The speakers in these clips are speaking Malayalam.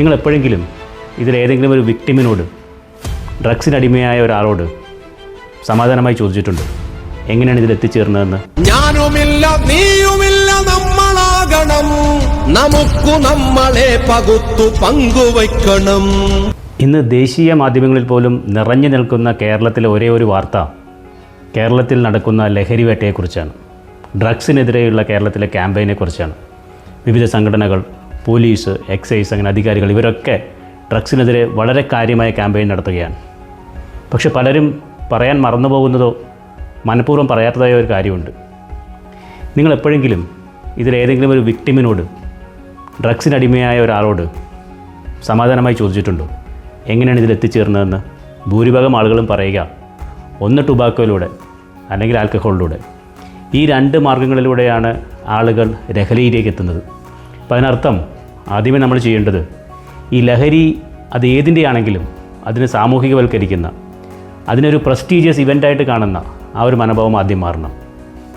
നിങ്ങൾ എപ്പോഴെങ്കിലും ഇതിലേതെങ്കിലും ഒരു വിക്ടിമിനോട് ഡ്രഗ്സിനടിമയായ ഒരാളോട് സമാധാനമായി ചോദിച്ചിട്ടുണ്ട്? എങ്ങനെയാണ് ഇതിൽ എത്തിച്ചേർന്നതെന്ന്? ഞാനുമില്ല നീയുമില്ല നമ്മളാകണം. നമുക്ക് നമ്മളെ പകുത്തു പങ്കുവയ്ക്കണം. ഇന്ന് ദേശീയ മാധ്യമങ്ങളിൽ പോലും നിറഞ്ഞു നിൽക്കുന്ന കേരളത്തിലെ ഒരേ ഒരു വാർത്ത കേരളത്തിൽ നടക്കുന്ന ലഹരി വേട്ടയെക്കുറിച്ചാണ്. ഡ്രഗ്സിനെതിരെയുള്ള കേരളത്തിലെ ക്യാമ്പയിനെക്കുറിച്ചാണ് വിവിധ സംഘടനകൾ പോലീസ് എക്സൈസ് അങ്ങനെ അധികാരികൾ ഇവരൊക്കെ ഡ്രഗ്സിനെതിരെ വളരെ കാര്യമായ ക്യാമ്പയിൻ നടത്തുകയാണ്. പക്ഷെ പലരും പറയാൻ മറന്നുപോകുന്നതോ മനഃപൂർവം പറയാത്തതായ ഒരു കാര്യമുണ്ട്. നിങ്ങൾ എപ്പോഴെങ്കിലും ഇതിലേതെങ്കിലും ഒരു വിക്ടിമിനോട് ഡ്രഗ്സിനടിമയായ ഒരാളോട് സമാധാനമായി ചോദിച്ചിട്ടുണ്ടോ? എങ്ങനെയാണ് ഇതിൽ എത്തിച്ചേർന്നതെന്ന് ഭൂരിഭാഗം ആളുകളും പറയുക. ഒന്ന് ടുബാക്കോയിലൂടെ അല്ലെങ്കിൽ ആൽക്കഹോളിലൂടെ ഈ രണ്ട് മാർഗങ്ങളിലൂടെയാണ് ആളുകൾ ലഹരിയിലേക്ക് എത്തുന്നത്. അപ്പം അതിനർത്ഥം ആദ്യമേ നമ്മൾ ചെയ്യേണ്ടത് ഈ ലഹരി അത് ഏതിന്റെ ആണെങ്കിലും അതിനെ സാമൂഹികവൽക്കരിക്കുന്ന അതിനൊരു പ്രസ്റ്റീജിയസ് ഇവന്റായിട്ട് കാണുന്ന ആ ഒരു മനോഭാവം ആദ്യം മാറണം.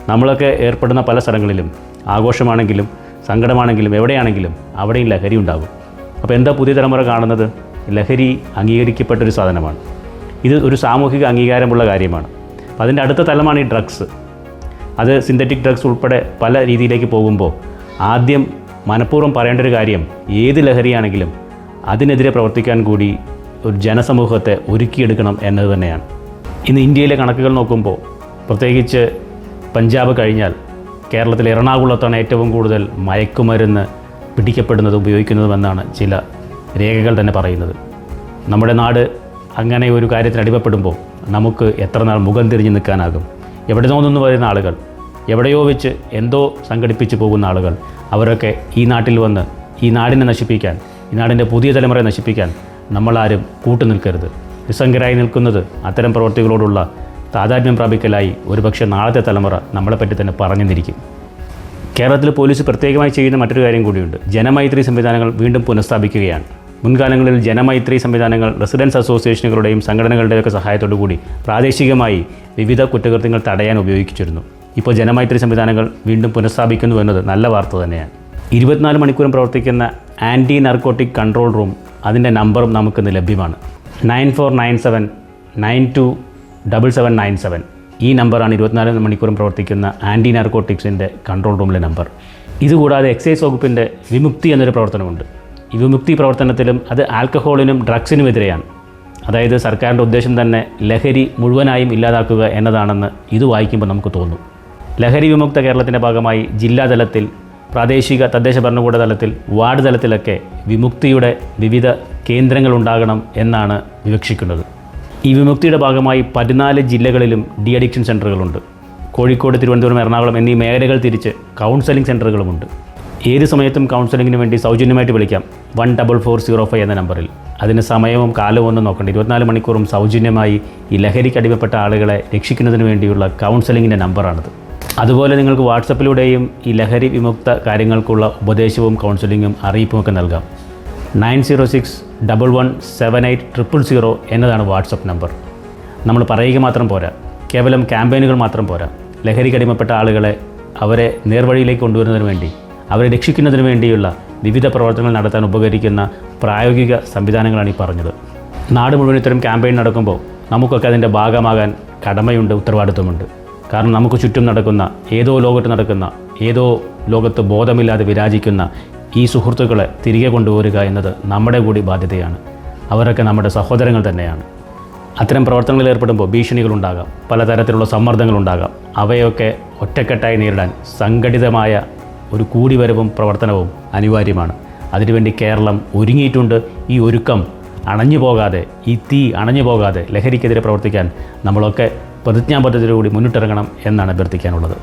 നമ്മളൊക്കെ ഏർപ്പെടുന്ന പല സ്ഥലങ്ങളിലും ആഘോഷമാണെങ്കിലും സങ്കടമാണെങ്കിലും എവിടെയാണെങ്കിലും അവിടെയും ലഹരി ഉണ്ടാകും. അപ്പോൾ എന്താ പുതിയ തലമുറ കാണുന്നത്? ലഹരി അംഗീകരിക്കപ്പെട്ട ഒരു സാധനമാണ്. ഇത് ഒരു സാമൂഹിക അംഗീകാരമുള്ള കാര്യമാണ്. അപ്പോൾ അതിന്റെ അടുത്ത തലമാണ് ഈ ഡ്രഗ്സ്. അത് സിന്തറ്റിക് ഡ്രഗ്സ് ഉൾപ്പെടെ പല രീതിയിലേക്ക് പോകുമ്പോൾ ആദ്യം മനഃപൂർവം പറയേണ്ട ഒരു കാര്യം ഏത് ലഹരിയാണെങ്കിലും അതിനെതിരെ പ്രവർത്തിക്കാൻ കൂടി ഒരു ജനസമൂഹത്തെ ഒരുക്കിയെടുക്കണം എന്നത് തന്നെയാണ്. ഇന്ന് ഇന്ത്യയിലെ കണക്കുകൾ നോക്കുമ്പോൾ പ്രത്യേകിച്ച് പഞ്ചാബ് കഴിഞ്ഞാൽ കേരളത്തിലെ എറണാകുളത്താണ് ഏറ്റവും കൂടുതൽ മയക്കുമരുന്ന് പിടിക്കപ്പെടുന്നതും ഉപയോഗിക്കുന്നതുമെന്നാണ് ചില രേഖകൾ തന്നെ പറയുന്നത്. നമ്മുടെ നാട് അങ്ങനെ ഒരു കാര്യത്തിന് അടിമപ്പെടുമ്പോൾ നമുക്ക് എത്ര നാൾ മുഖം തിരിഞ്ഞ് നിൽക്കാനാകും? എവിടെ നിന്നു വരുന്ന ആളുകൾ? എവിടെയോ വെച്ച് എന്തോ സംഘടിപ്പിച്ചു പോകുന്ന ആളുകൾ. അവരൊക്കെ ഈ നാട്ടിൽ വന്ന് ഈ നാടിനെ നശിപ്പിക്കാൻ ഈ നാടിന്റെ പുതിയ തലമുറയെ നശിപ്പിക്കാൻ നമ്മളാരും കൂട്ടുനിൽക്കരുത് നിസ്സംഗരായി നിൽക്കുന്നത് അത്തരം പ്രവർത്തികളോടുള്ള താതാത്മ്യം പ്രാപിക്കലായി ഒരുപക്ഷെ നാളത്തെ തലമുറ നമ്മളെപ്പറ്റി തന്നെ പറഞ്ഞു പറഞ്ഞെന്നിരിക്കും. കേരളത്തിൽ പോലീസ് പ്രത്യേകമായി ചെയ്യുന്ന മറ്റൊരു കാര്യം കൂടിയുണ്ട്. ജനമൈത്രി സംവിധാനങ്ങൾ വീണ്ടും പുനഃസ്ഥാപിക്കുകയാണ്. മുൻകാലങ്ങളിൽ ജനമൈത്രി സംവിധാനങ്ങൾ റെസിഡൻസ് അസോസിയേഷനുകളുടെയും സംഘടനകളുടെയൊക്കെ സഹായത്തോടു കൂടി പ്രാദേശികമായി വിവിധ കുറ്റകൃത്യങ്ങൾ തടയാൻ ഉപയോഗിച്ചിരുന്നു. ഇപ്പോൾ ജനമൈത്രി സംവിധാനങ്ങൾ വീണ്ടും പുനഃസ്ഥാപിക്കുന്നു എന്നത് നല്ല വാർത്ത തന്നെയാണ്. ഇരുപത്തിനാല് മണിക്കൂറും പ്രവർത്തിക്കുന്ന ആന്റി നർക്കോട്ടിക് കൺട്രോൾ റൂം അതിന്റെ നമ്പറും നമുക്കിന്ന് ലഭ്യമാണ്. Nine four nine seven nine two double seven nine seven. ഈ നമ്പറാണ് ഇരുപത്തിനാല് മണിക്കൂറും പ്രവർത്തിക്കുന്ന ആന്റി നാർക്കോട്ടിക്സിന്റെ കൺട്രോൾ റൂമിലെ നമ്പർ. ഇതുകൂടാതെ എക്സൈസ് വകുപ്പിന്റെ വിമുക്തി എന്നൊരു പ്രവർത്തനമുണ്ട്. ഈ വിമുക്തി പ്രവർത്തനത്തിലും അത് ആൽക്കഹോളിനും ഡ്രഗ്സിനും എതിരെയാണ് അതായത് സർക്കാരിന്റെ ഉദ്ദേശം തന്നെ ലഹരി മുഴുവനായും ഇല്ലാതാക്കുക എന്നതാണെന്ന് ഇത് വായിക്കുമ്പോൾ നമുക്ക് തോന്നും. ലഹരി വിമുക്ത കേരളത്തിന്റെ ഭാഗമായി ജില്ലാതലത്തിൽ പ്രാദേശിക തദ്ദേശ ഭരണകൂട തലത്തിൽ വാർഡ് തലത്തിലൊക്കെ വിമുക്തിയുടെ വിവിധ കേന്ദ്രങ്ങൾ ഉണ്ടാകണം എന്നാണ് വിവക്ഷിക്കുന്നത്. ഈ വിമുക്തിയുടെ ഭാഗമായി പതിനാല് ജില്ലകളിലും ഡി അഡിക്ഷൻ സെന്ററുകളുണ്ട് കോഴിക്കോട് തിരുവനന്തപുരം എറണാകുളം എന്നീ മേഖലകൾ തിരിച്ച് കൗൺസലിംഗ് സെന്ററുകളുമുണ്ട് ഏത് സമയത്തും കൗൺസലിങ്ങിന് വേണ്ടി സൗജന്യമായിട്ട് വിളിക്കാം. One double four zero five എന്ന നമ്പറിൽ. അതിന് സമയവും കാലവും ഒന്നും നോക്കണ്ട. ഇരുപത്തിനാല് മണിക്കൂറും സൗജന്യമായി ഈ ലഹരിക്ക് അടിമപ്പെട്ട ആളുകളെ രക്ഷിക്കുന്നതിന് വേണ്ടിയുള്ള കൗൺസലിങ്ങിന്റെ നമ്പറാണിത്. അതുപോലെ നിങ്ങൾക്ക് വാട്സപ്പിലൂടെയും ഈ ലഹരി വിമുക്ത കാര്യങ്ങൾക്കുള്ള ഉപദേശവും കൗൺസിലിങ്ങും അറിയിപ്പുമൊക്കെ നൽകാം. Nine zero six double one seven eight triple zero എന്നതാണ് വാട്സപ്പ് നമ്പർ. നമ്മൾ പറയുക മാത്രം പോരാ. കേവലം ക്യാമ്പയിനുകൾ മാത്രം പോരാ. ലഹരിക്കടിമപ്പെട്ട ആളുകളെ അവരെ നേർവഴിയിലേക്ക് കൊണ്ടുവരുന്നതിന് വേണ്ടി അവരെ രക്ഷിക്കുന്നതിന് വേണ്ടിയുള്ള വിവിധ പ്രവർത്തനങ്ങൾ നടത്താൻ ഉപകരിക്കുന്ന പ്രായോഗിക സംവിധാനങ്ങളാണ് ഈ പറഞ്ഞത്. നാട് മുഴുവൻ ഇത്തരം ക്യാമ്പയിൻ നടക്കുമ്പോൾ നമുക്കൊക്കെ അതിന്റെ ഭാഗമാകാൻ കടമയുണ്ട് ഉത്തരവാദിത്വമുണ്ട്. കാരണം നമുക്ക് ചുറ്റും നടക്കുന്ന ഏതോ ലോകത്ത് നടക്കുന്ന ഏതോ ലോകത്ത് ബോധമില്ലാതെ വിരാജിക്കുന്ന ഈ സുഹൃത്തുക്കളെ തിരികെ കൊണ്ടുവരിക എന്നത് നമ്മുടെ കൂടി ബാധ്യതയാണ്. അവരൊക്കെ നമ്മുടെ സഹോദരങ്ങൾ തന്നെയാണ്. അത്തരം പ്രവർത്തനങ്ങളിൽ ഏർപ്പെടുമ്പോൾ ഭീഷണികളുണ്ടാകാം പലതരത്തിലുള്ള സമ്മർദ്ദങ്ങളുണ്ടാകാം. അവയൊക്കെ ഒറ്റക്കെട്ടായി നേരിടാൻ സംഘടിതമായ ഒരു കൂടിവരവും പ്രവർത്തനവും അനിവാര്യമാണ്. അതിനുവേണ്ടി കേരളം ഒരുങ്ങിയിട്ടുണ്ട്. ഈ ഒരുക്കം അണഞ്ഞു പോകാതെ ഈ തീ അണഞ്ഞു പോകാതെ ലഹരിക്കെതിരെ പ്രവർത്തിക്കാൻ നമ്മളൊക്കെ പ്രതിജ്ഞാബദ്ധതയോടുകൂടി മുന്നിട്ടിറങ്ങണം എന്നാണ് അഭ്യർത്ഥിക്കാനുള്ളത്